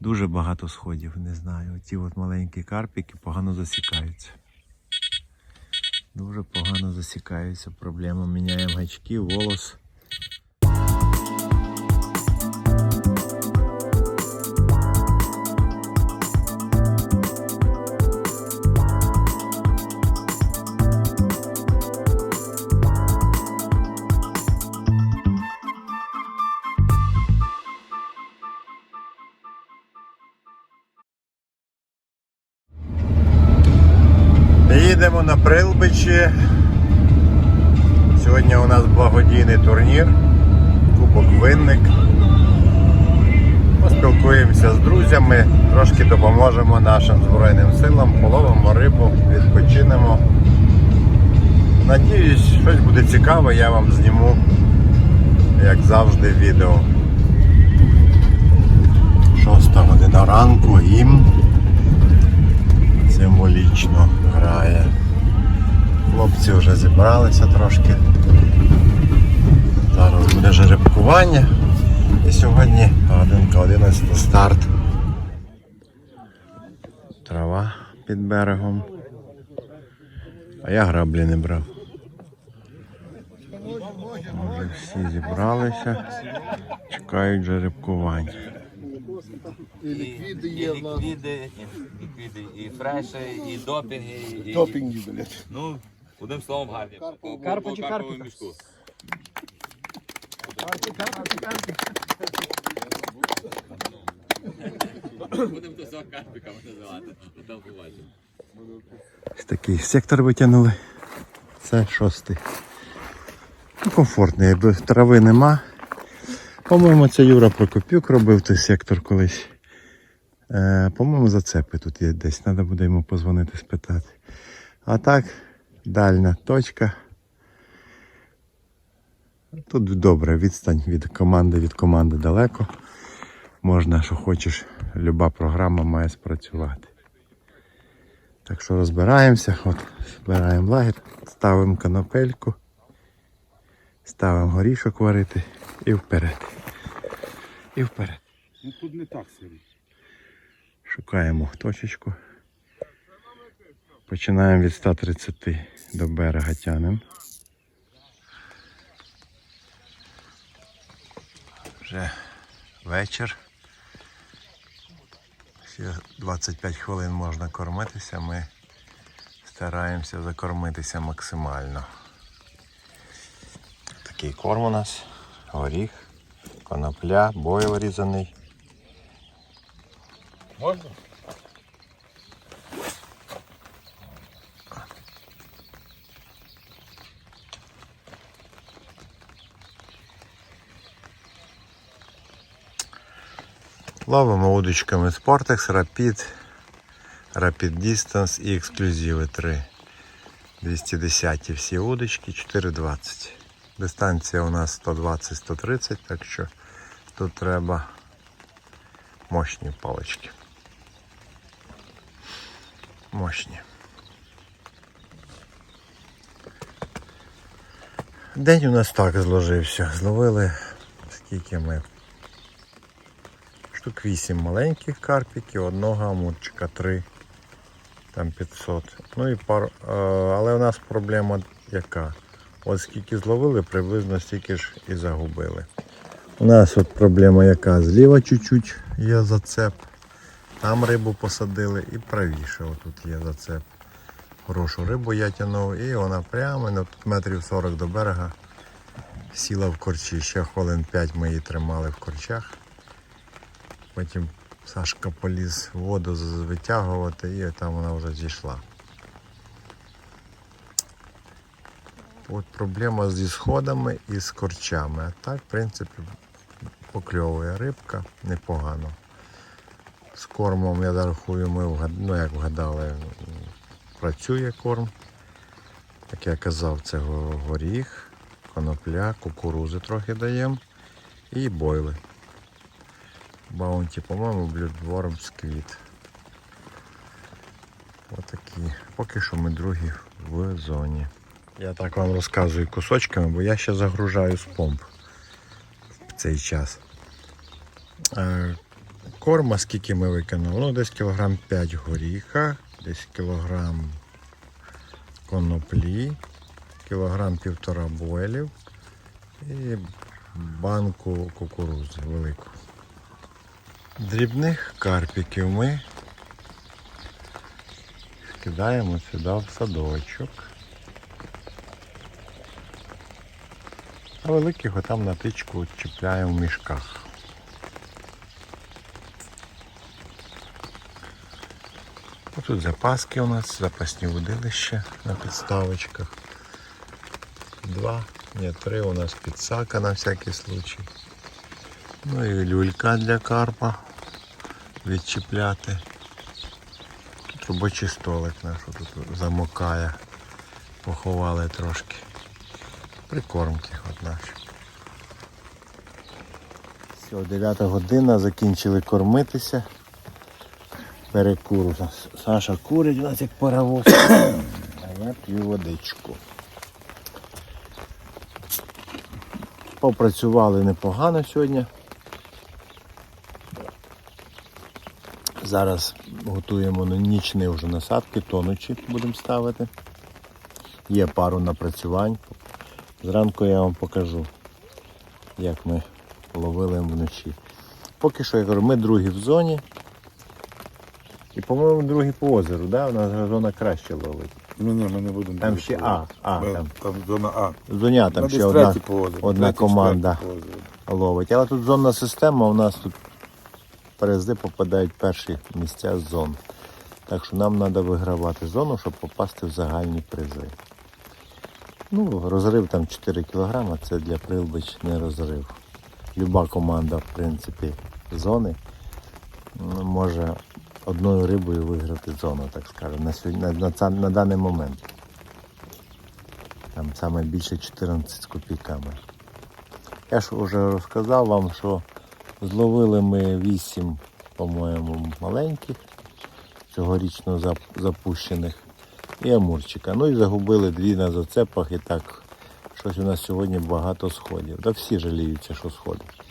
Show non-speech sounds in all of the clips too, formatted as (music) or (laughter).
Дуже багато сходів, не знаю. Ці от маленькі карпіки погано засікаються. Дуже погано засікаються. Проблема. Міняємо гачки, волос. На Прилбичі. Сьогодні у нас благодійний турнір. Кубок Винник. Поспілкуємося з друзями, трошки допоможемо нашим Збройним силам, половимо рибу, відпочинемо. Надіюсь, щось буде цікаве, я вам зніму, як завжди, відео. Шоста година ранку, гімн символічно грає. Хлопці вже зібралися трошки. Зараз буде жеребкування. І сьогодні годинка 11 старт. Трава під берегом. А я граблі не брав. Вже всі зібралися, чекають жеребкування. І ліквіди є в нас. Ліквіди, і, ліквіди, і фреші, і допінги, і, і, блядь. ну, одним словом гарні. По- по- Карпа по чи карповому мішку. Будемо то карпиками називати, там побачимо. Ось такий сектор витягнули. Це шостий. Ну, комфортний, якби трави нема. По-моєму, це Юра Прокопюк робив той сектор колись. Е, по-моєму, зацепи тут є десь. Треба буде йому позвонити, спитати. А так, дальня точка. Тут добре, відстань від команди від команди далеко. Можна, що хочеш, люба програма має спрацювати. Так що розбираємося, от збираємо лагерь, ставимо канапельку, ставимо горішок варити і вперед. І вперед. Ну тут не так сирі. Шукаємо точечку. Починаємо від 130 до берега тянемо. Вже вечір. Ще 25 хвилин можна кормитися. Ми стараємося закормитися максимально. Такий корм у нас, горіх, конопля, бой вирізаний. Можна? Ловимо удочками Sportex, Rapid, Rapid Distance і ексклюзиви 3. 210 всі удочки, 4,20. Дистанція у нас 120-130, так що тут треба мощні палички. Мощні. День у нас так зложився. Зловили скільки ми штук 8 маленьких карпіків, одного амурчика, 3, там 500. Ну і пар, е, але у нас проблема яка? От скільки зловили, приблизно стільки ж і загубили. У нас от проблема яка? Зліва чуть-чуть є зацеп. Там рибу посадили і правіше отут є зацеп. Хорошу рибу я тягнув і вона прямо тут метрів 40 до берега сіла в корчі. Ще хвилин 5 ми її тримали в корчах. Потім Сашка поліз воду витягувати і там вона вже зійшла. От проблема зі сходами і з корчами. А так, в принципі, покльовує рибка непогано. З кормом, я рахую, ми ну, як вгадали, працює корм. Як я казав, це горіх, конопля, кукурузи трохи даємо і бойли. Баунті, по-моєму, блюдворм сквіт. Отакі. Поки що ми другі в зоні. Я так вам розказую кусочками, бо я ще загружаю з помп в цей час. Е, Корма скільки ми викинули? Ну, десь кілограм 5 горіха, десь кілограм коноплі, кілограм півтора бойлів і банку кукурузи велику. Дрібних карпіків ми кидаємо сюди в садочок. А великих отам на тичку чіпляємо в мішках. Тут запаски у нас, запасні водилища на підставочках. Два, ні, три у нас підсака на всякий случай. Ну і люлька для карпа відчіпляти. Тут робочий столик наш тут замокає. Поховали трошки. Прикормки от наші. Все, 9 година, закінчили кормитися. Перекур. Саша курить у нас як паровоз. (coughs) А я п'ю водичку. Попрацювали непогано сьогодні. Зараз готуємо на нічні вже насадки, тонучі будемо ставити. Є пару напрацювань. Зранку я вам покажу, як ми ловили вночі. Поки що я кажу, ми другі в зоні. І, по-моєму, другі по озеру, да? у нас зона краще ловить. Ні, ні, ми не будемо. Там ще. А, А, Ми- там. Там зона А. Зоня там десь ще одна, по озеру, одна команда по озеру. ловить. Але тут зонна система, у нас тут призи попадають перші місця з зон. Так що нам треба вигравати зону, щоб попасти в загальні призи. Ну, розрив там 4 кг, це для Прилбич не розрив. Люба команда, в принципі, зони може одною рибою виграти зону, так скажемо, на, сьогодні- на, на, на даний момент. Там саме більше 14 з копійками. Я ж вже розказав вам, що зловили ми 8, по-моєму, маленьких, цьогорічно запущених, і амурчика. Ну і загубили дві на зацепах і так. Щось у нас сьогодні багато сходів. Та всі жаліються, що сходить.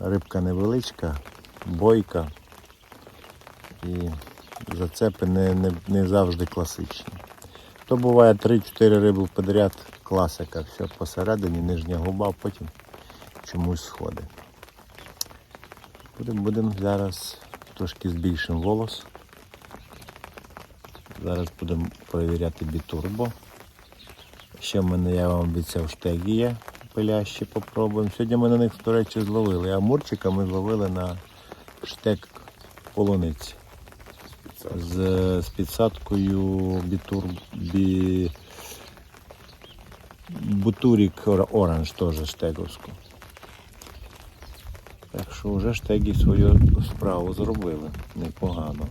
Рибка невеличка, бойка. І зацепи не, не, не завжди класичні. То буває 3-4 риби підряд, класика, все посередині, нижня губа, потім чомусь сходить. Будемо будем зараз трошки збільшимо волос. Зараз будемо перевіряти бітурбо. Ще в мене я вам обіцяв штеги є, пилящі попробуємо. Сьогодні ми на них, до речі, зловили. А мурчика ми зловили на штек полуниці. З, з підсадкою бітур, бі, бутурік оранж теж штеговську. Так що вже штеги свою справу зробили. Непогано.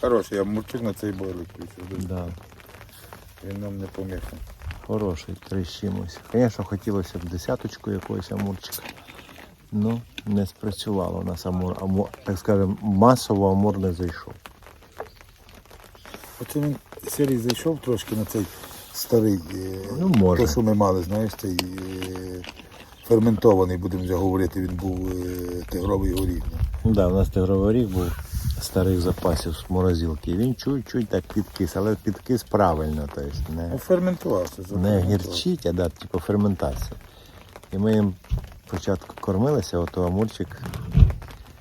Хороший, я мурчик на цей бойлик включив. Да. Він нам не поміхав. Хороший, три з чимось. Звісно, хотілося б десяточку якогось амурчика. Ну, не спрацювало у нас амур, амур так скажемо, масово амур не зайшов. Оце він Сергій зайшов трошки на цей старий, е, Ну, може. то, що ми мали, знаєш, цей е, ферментований, будемо вже говорити, він був е, тигровий горіх. Ну да, у нас тигровий рік був старих запасів з морозилки. Він чуть-чуть так підкис, але підкис правильно, тобто не, ферментувався. не гірчить, а да, типу ферментація. І ми їм спочатку кормилися, ото амурчик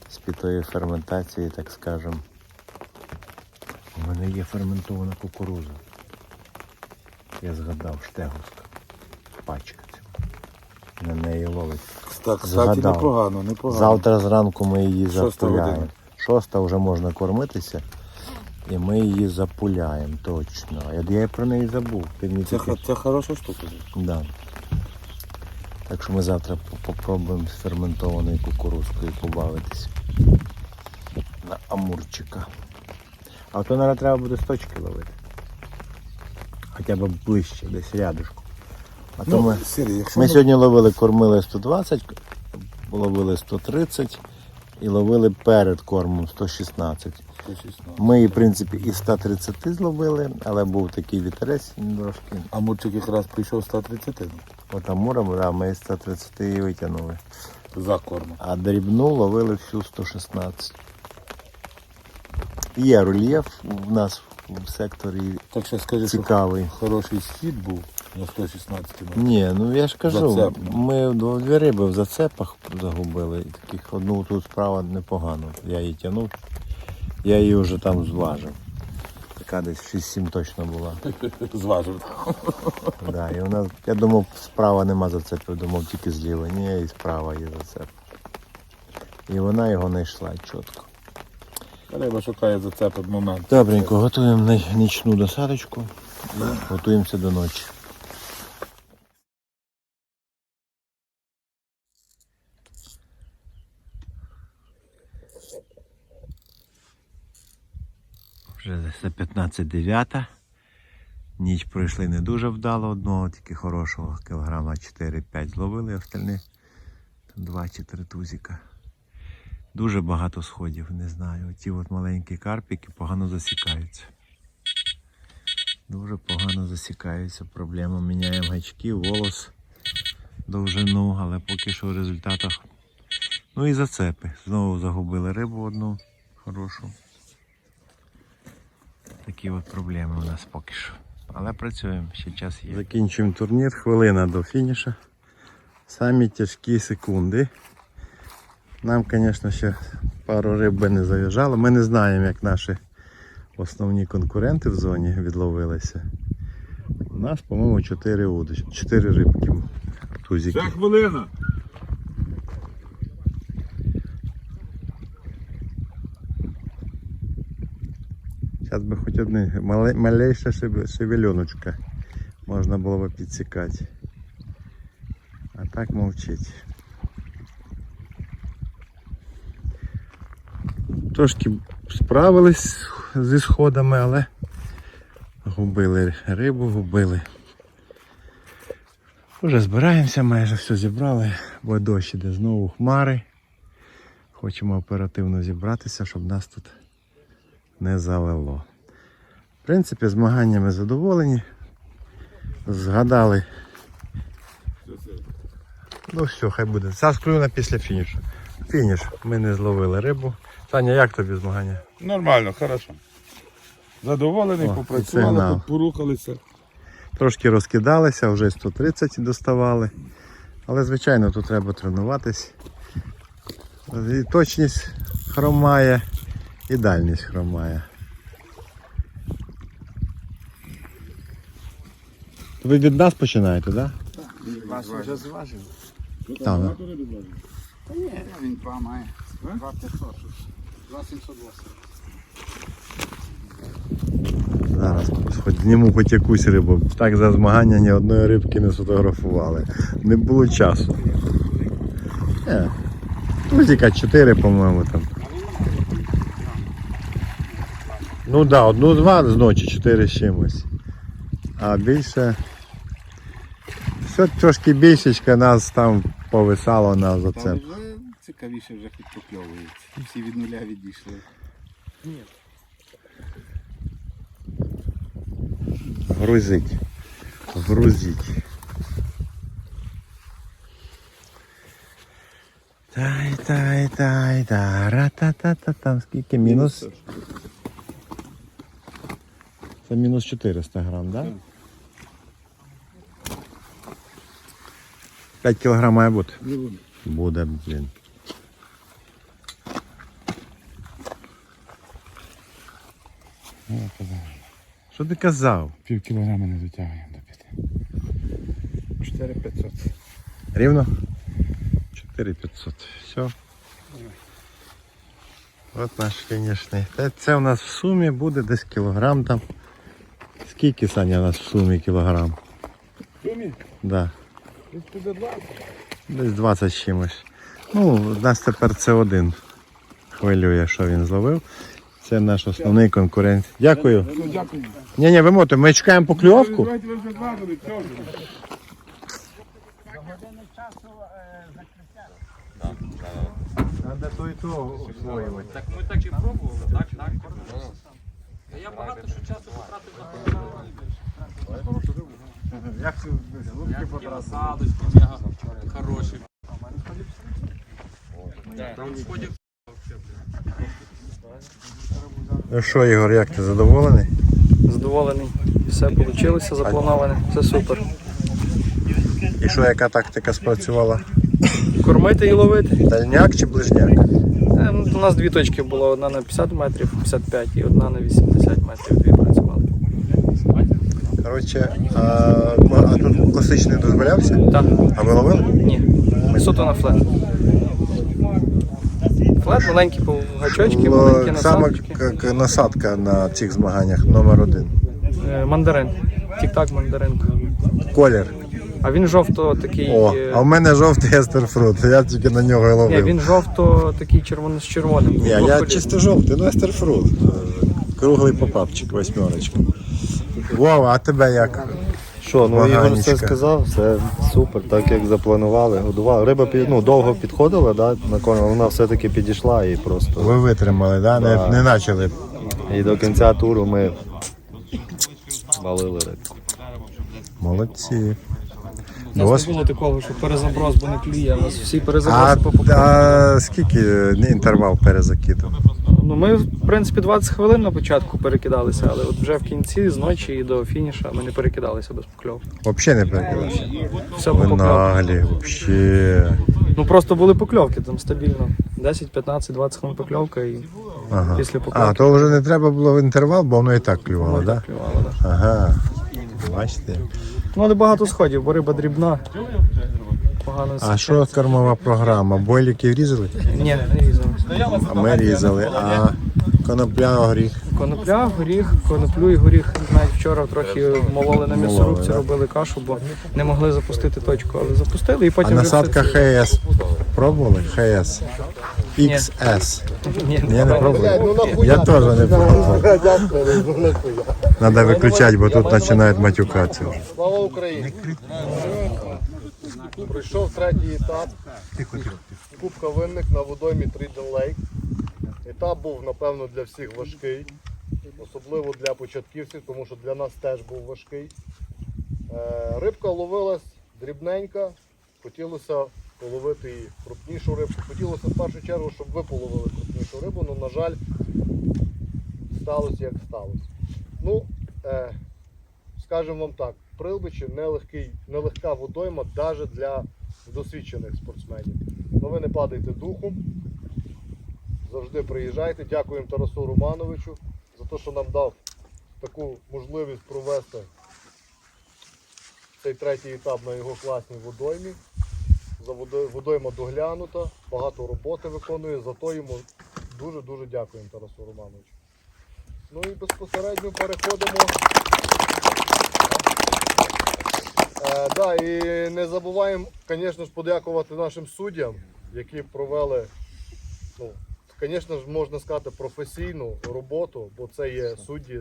з пітої ферментації, так скажемо. У мене є ферментована кукуруза. Я згадав, штеговська. Пачка. На неї ловить. Так, кстати, Згадав. непогано, непогано. Завтра зранку ми її Шоста запуляємо. година. Шоста вже можна кормитися. І ми її запуляємо точно. Я, я про неї забув. Ти мені Це, тільки- ха- це хороша штука. Да. Так що ми завтра по- попробуємо з ферментованою кукурузкою побавитися. На амурчика. А то, наверное, треба буде з точки ловити. Хоча б ближче, десь рядышку. А то Ну, ми, Сергій, якщо ми сьогодні ловили, кормили 120, ловили 130 і ловили перед кормом 116. 116. Ми, в принципі, і 130 зловили, але був такий вітерець трошки. А мурчик якраз прийшов 130 ну, От Амуром, да, ми 130 і витягнули. за кормом. А дрібну ловили всю 116. Є рельєф у нас в секторі Так що скажи, що хороший схід був на 116 метрів. Ні, ну я ж кажу, Зацеп. ми дві риби в зацепах загубили. І Таких одну тут справа непогано. Я її тягнув, я її вже там зважив. Така десь 6-7 точно була. (laughs) Зважив. Да, і вона, я думав, справа нема зацепів, думав тільки зліва. Ні, і справа є зацеп. І вона його знайшла чітко. Риба шукає зацеп в момент. Добренько, готуємо нічну досадочку. Готуємося до ночі. Вже за 15.09. Ніч пройшли не дуже вдало одного, тільки хорошого кілограма 4-5 зловили, остальні 2 чи 3 тузика. Дуже багато сходів, не знаю. Ті от маленькі карпіки погано засікаються. Дуже погано засікаються. Проблема. Міняємо гачки, волос, довжину, але поки що в результатах. Ну і зацепи. Знову загубили рибу одну хорошу. Такі от проблеми у нас поки що. Але працюємо, ще час є. Закінчуємо турнір, хвилина до фініша. Самі тяжкі секунди. Нам, звісно, ще пару риб би не заїжджало. Ми не знаємо, як наші основні конкуренти в зоні відловилися. У нас, по-моєму, 4 удочки, 4 рибки. Тузики. хвилина. Зараз би хоч одне мале, малейша шевельоночка можна було б підсікати. А так мовчить. Трошки справились зі сходами, але губили рибу, губили. Уже збираємося, майже все зібрали, бо дощ іде знову хмари. Хочемо оперативно зібратися, щоб нас тут не залило. В принципі, змаганнями задоволені. Згадали. Ну все, хай буде. Зараз клюне після фінішу. Фініш. Ми не зловили рибу. Саня, як тобі змагання? Нормально, хорошо. Задоволений, О, попрацювали, порухалися. Трошки розкидалися, вже 130 доставали. Але, звичайно, тут треба тренуватись. І точність хромає, і дальність хромає. Ви від нас починаєте, так? Вас вже? Да? Да. Та ні, він два має. Два 500. Два Зараз хоч зніму хоч якусь рибу. Так за змагання ні одної рибки не сфотографували. Не було часу. Е, Тузіка 4, по-моєму, там. Ну так, да, одну-два з ночі, 4 з чимось. А більше. Все трошки більшечка нас там повисало на зацеп. вже цікавіше вже хоч покльовується. Всі від нуля відійшли. Ні. Грузить. Грузить. Тай, тай, тай, та ра та та та там скільки мінус? Це мінус 400 грам, так? Да? 5 кілограм має бути. Не буде. Буде, блін. Що ти казав? Пів кілограма не дотягуємо до п'яти. 4500. Рівно? 4500. Все. От наш фінішний. Це у нас в сумі буде десь кілограм там. Скільки Саня у нас в сумі кілограм? Сумі? Да. Десь туди 20. Десь 20 з чимось. Ну, у нас тепер це один. Хвилює, що він зловив. Це наш основний конкурент. Дякую. Ну, дякую. Ні, ні, вимотуємо. Ми чекаємо покльовку. Треба то і то освоювати. Так ми так і пробували, так, так. Я багато що часу потратив на Як це насадочки, мега хороші. Там сходів Ну що, Ігор, як ти задоволений? Задоволений. Все вийшло, заплановане. Все супер. І що, яка тактика спрацювала? Кормити і ловити. Дальняк чи ближняк? Е, ну, У нас дві точки було: одна на 50 метрів, 55 і одна на 80 метрів. Дві працювали. Коротше, а, а тут класичний дозволявся? Так, А ви ловили? ні. Суто на флет. Флет, маленькі гачочки, маленькі Саме насадки. к- к- насадка на цих змаганнях номер один. Е, Мандарин. Тік-так мандаринка. Колір. А він жовто такий. О, е, а в мене жовтий естерфрут, я тільки на нього і Ні, ловив. він жовто такий червоно з червоним. Ні, я чисто жовтий, ну естерфрут. Круглий попапчик, восьмерочка. Вова, а тебе як? Що, ну Ігор все сказав, все супер, так як запланували, годували. Риба під- ну, довго підходила, да, на корм, але вона все-таки підійшла і просто. Ви витримали, да? Да. Не, не почали. І до кінця туру ми валили рибку. Молодці. У нас не було такого, що перезаброс, бо не клює. У нас всі А, перезаброси по а скільки інтервал перезакиду? Ну, ми, в принципі, 20 хвилин на початку перекидалися, але от вже в кінці, з ночі і до фініша ми не перекидалися без покльовки. Взагалі не перекидався. Все по Ви покльовці. наглі, взагалі. Ну просто були покльовки там стабільно. 10, 15, 20 хвилин покльовка і Ага. після А, покльовки то вже не треба було в інтервал, бо воно і так клювало, воно так? так клювало. Да. Ага. Бачите. Ну, але багато сходів, бо риба дрібна. Погано А що кормова програма? Бойліки різали? Ні, не різали. А ми різали. А конопля, горіх. Конопля, горіх, коноплю і горіх навіть вчора трохи мололи на м'ясорубці, да? робили кашу, бо не могли запустити точку, але запустили і А потім вже насадка все ХС. Пробували? ХС. XS. Ні, Ні, не пробували. Я теж не пробував. Треба виключати, бо тут починають матюкатися. Україні! Пройшов третій етап. Кубка винник на водоймі Тріден Лейк. Етап був, напевно, для всіх важкий, особливо для початківців, тому що для нас теж був важкий. Е, Рибка ловилась дрібненька, хотілося половити і крупнішу рибку. Хотілося в першу чергу, щоб ви половили крупнішу рибу, але, на жаль, сталося як сталося. Ну, е, скажемо вам так, Прилбичі нелегкий, нелегка водойма навіть для досвідчених спортсменів. Ну ви не падайте духом, завжди приїжджайте. Дякуємо Тарасу Романовичу за те, що нам дав таку можливість провести цей третій етап на його класній водоймі. За водойма доглянута, багато роботи виконує, за то йому дуже-дуже дякуємо Тарасу Романовичу. Ну і безпосередньо переходимо. Е, да, і не забуваємо, звісно ж, подякувати нашим суддям, які провели, ну, звісно ж, можна сказати, професійну роботу, бо це є судді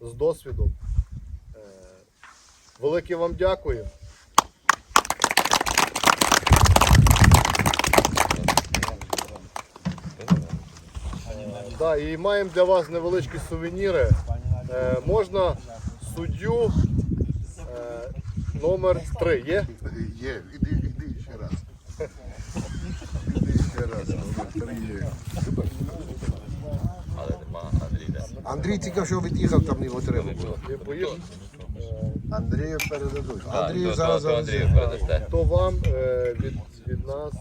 з досвідом. Е, велике вам дякую. Е, Да, і маємо для вас невеличкі сувеніри. Е, можна суддю номер 3 є? Є, іди, іди ще раз. Іди ще раз. номер три є. Але нема Андрій. Андрій тільки що від'їхав, там його треба було. Я боюсь. Андрію передадуть. Андрію зараз. Андрію передасте. То вам е, від, від нас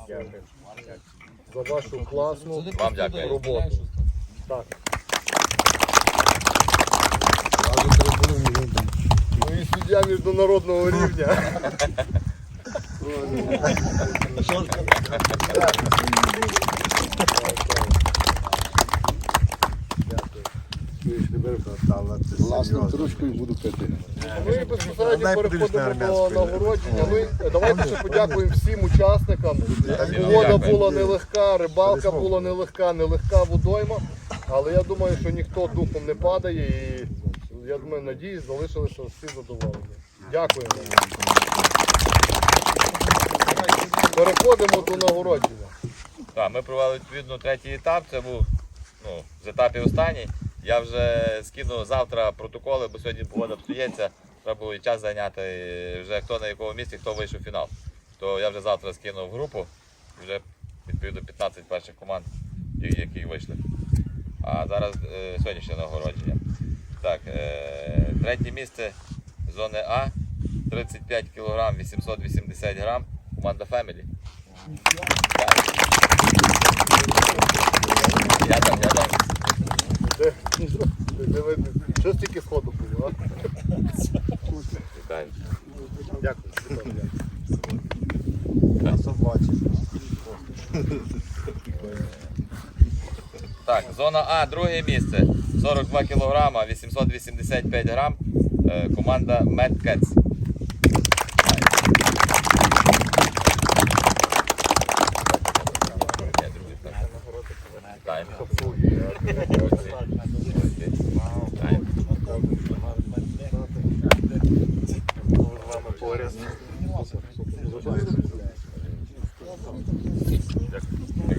за вашу класну Вам дякую. роботу. Так. Ну і суддя міжнародного рівня. Власною трошкою буду пити. Ми Ну безпосередньо переходимо до нагородження. Ну, і давайте ще подякуємо всім учасникам. Погода була нелегка, рибалка була нелегка, нелегка водойма. Але я думаю, що ніхто духом не падає і я думаю, надіюсь, залишилися всі задоволені. Дякуємо. Переходимо до нагородження. Так, ми провели відповідно третій етап. Це був ну, з етапів останній. Я вже скину завтра протоколи, бо сьогодні погода псується. Треба було і час зайняти вже хто на якому місці, хто вийшов в фінал. То я вже завтра скину в групу, вже відповідно 15 перших команд, які вийшли. а зараз е, сьогоднішнє нагородження. Так, е, третє місце зони А 35 кг 880 грам. Команда Family. Я там, я видно? Що стільки сходу було, а? Вітаю. Дякую. Так, зона А, друге місце. 42 кг 885 грам. Е, Команда. Так,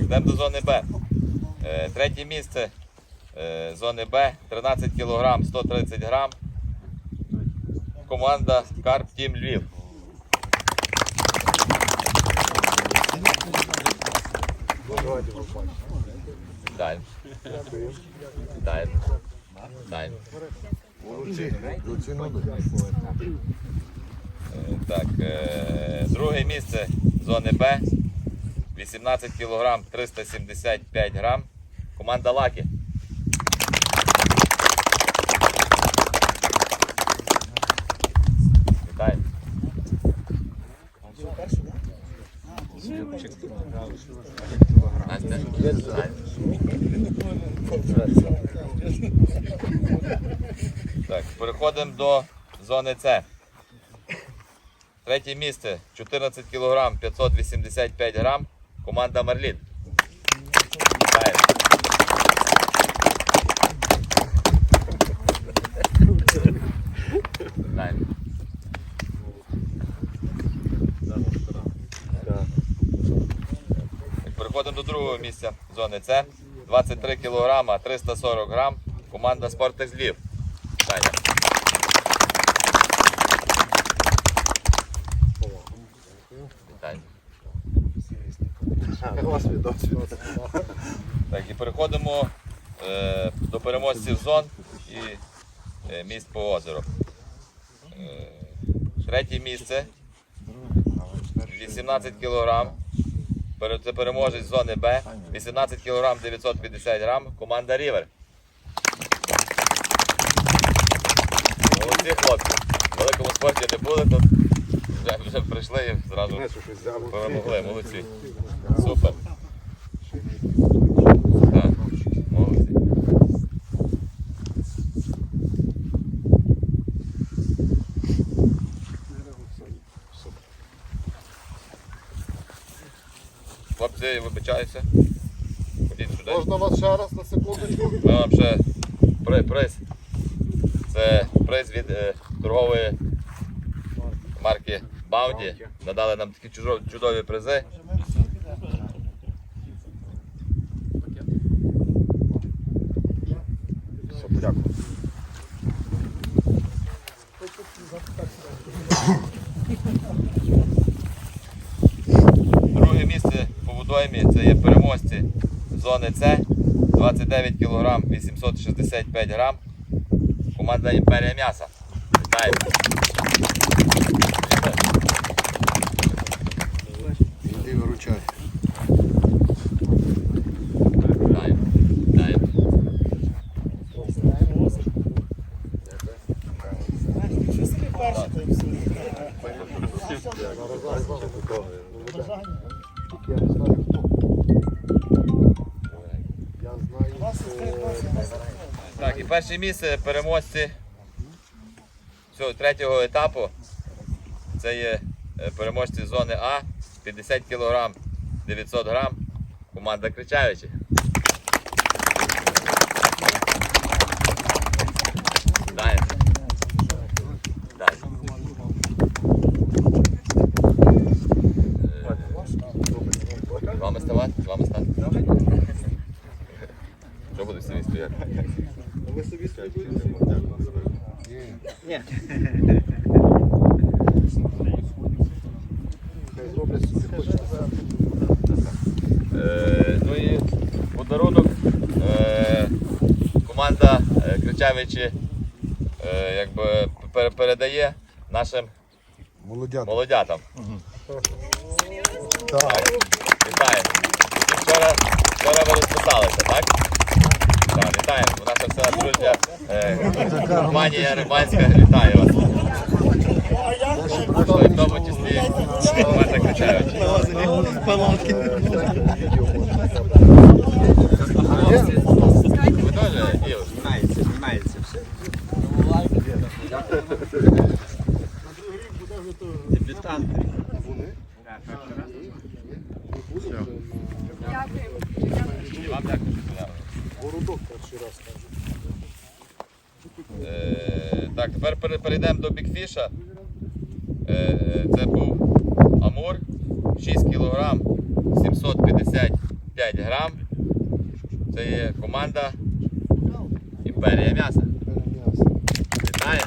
Йдемо до зони Б. Е, Третє місце зони Б 13 кг 130 грам. Команда Карп Тім Львів. Вітаємо. Вітаємо. Е, Так, е, друге місце зони Б 18 кг 375 грам. Команда Лакі. Вітаємо. Настя, вітаємо. Так, переходимо до зони С. Третє місце 14 кг 585 грам. Команда Марлін. Вітаємо. Вітаємо. Так, Переходимо до другого місця зони С. 23 кг 340 грам. Команда Спортекс Львів. Вітання. Так, і переходимо е, до переможців зон і е, міст по озеру. Е, третє місце. 18 кг. Це переможець зони Б. 18 кг 950 грам. Команда Рівер. Молодці хлопці. В великому спорті не були тут. Вже, вже прийшли і зразу перемогли. Молодці. Супер. Так, молодці. Хлопці, вибачаюся. Ходіть сюди. Можна вас ще раз на секундочку? Ми вам ще при- приз. Це приз від е, торгової марки Bounty. Надали нам такі чужо- чудові призи. Друге (laughs) місце по водоймі це є переможці зони С. 29 кг 865 грам. Команда Імперія м'яса. Вітаємо. Перше місце переможці цього третього етапу. Це є е, переможці зони А 50 кг 900 грам. Команда кричаючи. Вітаємо. Вітаємо. Е, З вами ставати? З вами стати? Що буде собі стояти? ви собі стоїте. Хай зроблять собі хочете. Е, ну і подарунок е, команда е, е, якби пер- передає нашим Молодята. молодятам. Так. Вітаємо. Вчора, вчора ви розписалися, так? Так, вітаємо. Наша вся дружня е, компанія Рибанська вітає вас. В тому числі команда Кричавичі. Ви теж, Ігор? Знімається, знімається все. Дебютанти. І вам дякую. Городок перший раз кажу. Е, Так, тепер пере- до бікфіша. Е, Це був Амур, 6 кг 755 грам. Це є команда Імперія м'яса. Вітаю!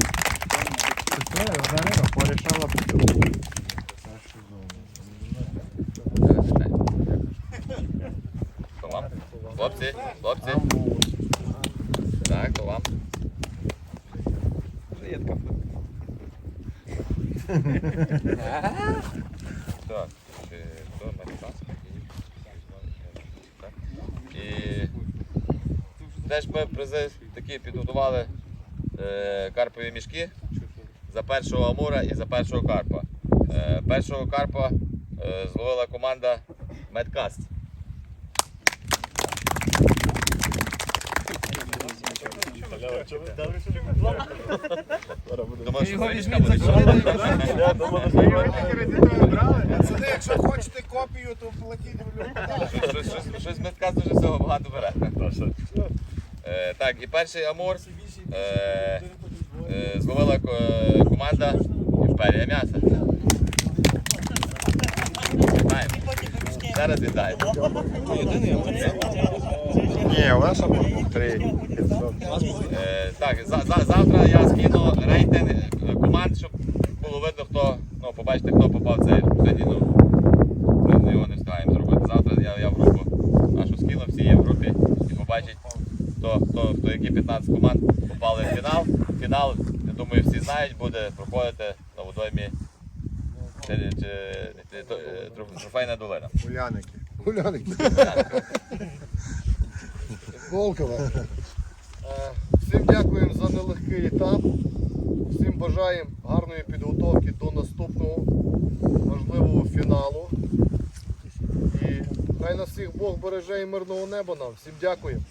Хлопці, хлопці. Так, то вам. Так, чи то американська І теж ми призи такі підготували е, карпові мішки за першого амура і за першого карпа. Е, першого карпа е, зловила команда Медкаст. Думаю, що це мішка буде. Пацани, якщо хочете копію, то платіть в Щось- щось- медказ дуже всього багато бере. Е, Так, і перший амур е, е, зловила команда Імперія м'яса. Вітаємо. Зараз вітаємо. Ні, у нас три 500. Е, Так, за- за- завтра я скину рейтинг е, команд, щоб було видно, хто, ну, побачите, хто попав цей. Ну, ми його не встигаємо зробити. Завтра я, я в групу нашу скину, всі є в групі і побачать, хто, хто, хто які 15 команд попали в фінал. Фінал, я думаю, всі знають, буде проходити на водоймі е, Троф- трофейна долина. Уляники. Гуляник. Волкова. Е, всім дякуємо за нелегкий етап. Всім бажаємо гарної підготовки до наступного важливого фіналу. І хай нас всіх Бог береже і мирного неба нам. Всім дякуємо.